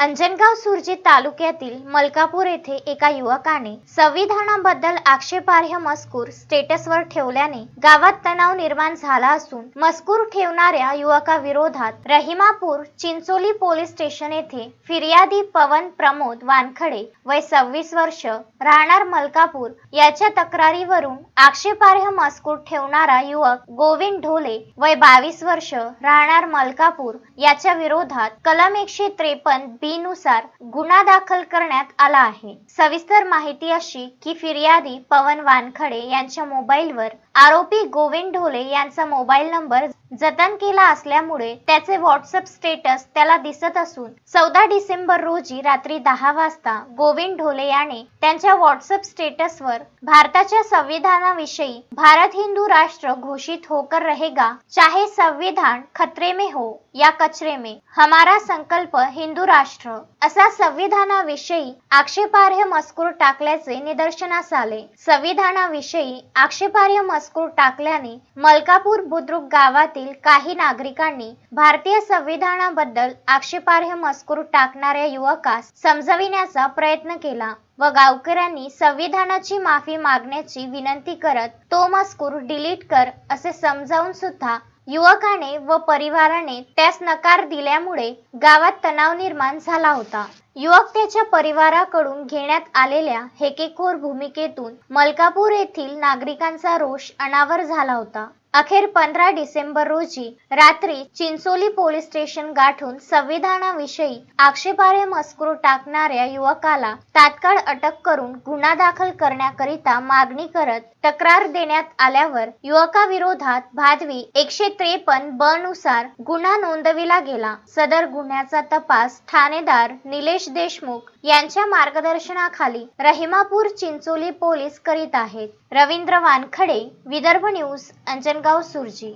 अंजनगाव सुरजी तालुक्यातील मलकापूर येथे एका युवकाने संविधानाबद्दल आक्षेपार्ह मजकूर स्टेटसवर ठेवल्याने गावात तणाव निर्माण झाला असून मजकूर ठेवणाऱ्या युवकाविरोधात रहिमापूर चिंचोली पोलीस स्टेशन येथे फिर्यादी पवन प्रमोद वानखडे वय सव्वीस वर्ष राहणार मलकापूर याच्या तक्रारीवरून आक्षेपार्ह मजकूर ठेवणारा युवक गोविंद ढोले वय बावीस वर्ष राहणार मलकापूर याच्या विरोधात कलम एकशे त्रेपन्न बी नुसार गुन्हा दाखल करण्यात आला आहे. सविस्तर माहिती अशी की फिर्यादी पवन वानखडे यांच्या मोबाईलवर आरोपी गोविंद ढोले यांचा मोबाईल नंबर जतन केला असल्यामुळे त्याचे व्हॉट्सअप स्टेटस त्याला दिसत असून चौदा डिसेंबर रोजी रात्री दहा वाजता गोविंद ढोले याने त्यांच्या व्हॉट्सअप स्टेटसवर भारताच्या संविधानाविषयी भारत हिंदू राष्ट्र घोषित होकर रहेगा चाहे संविधान खतरे में हो या कचरे में हमारा संकल्प हिंदू राष्ट्र. असा संविधानाविषयी आक्षेपार्ह मजकूर टाकल्याचे निदर्शनास आले. संविधानाविषयी आक्षेपार्ह मजकूर टाकल्याने मलकापूर बुद्रुक गावातील काही नागरिकांनी भारतीय संविधानाबद्दल आक्षेपार्ह मजकूर टाकणाऱ्या युवकास समजविण्याचा प्रयत्न केला व गावकऱ्यांनी संविधानाची माफी मागण्याची विनंती करत तो मजकूर डिलीट कर असे समजावून सुद्धा युवकाने व परिवाराने त्यास नकार दिल्यामुळे गावात तणाव निर्माण झाला होता. युवक त्याच्या परिवाराकडून घेण्यात आलेल्या हेकेखोर भूमिकेतून मलकापूर येथील नागरिकांचा रोष अनावर झाला होता. अखेर पंधरा डिसेंबर रोजी रात्री चिंचोली पोलीस स्टेशन गाठून संविधानाविषयी आक्षेपार्ह मजकूर टाकणाऱ्या युवकाला तात्काळ अटक करून गुन्हा दाखल करण्याकरिता मागणी करत तक्रार देण्यात आल्यावर युवकाविरोधात भादवी एकशे त्रेपन्न ब नुसार गुन्हा नोंदविला गेला. सदर गुन्ह्याचा तपास ठाणेदार निलेश देशमुख यांच्या मार्गदर्शनाखाली रहिमापूर चिंचोली पोलीस करीत आहेत. रवींद्र वानखडे विदर्भ न्यूज अंजनगाव सुरजी.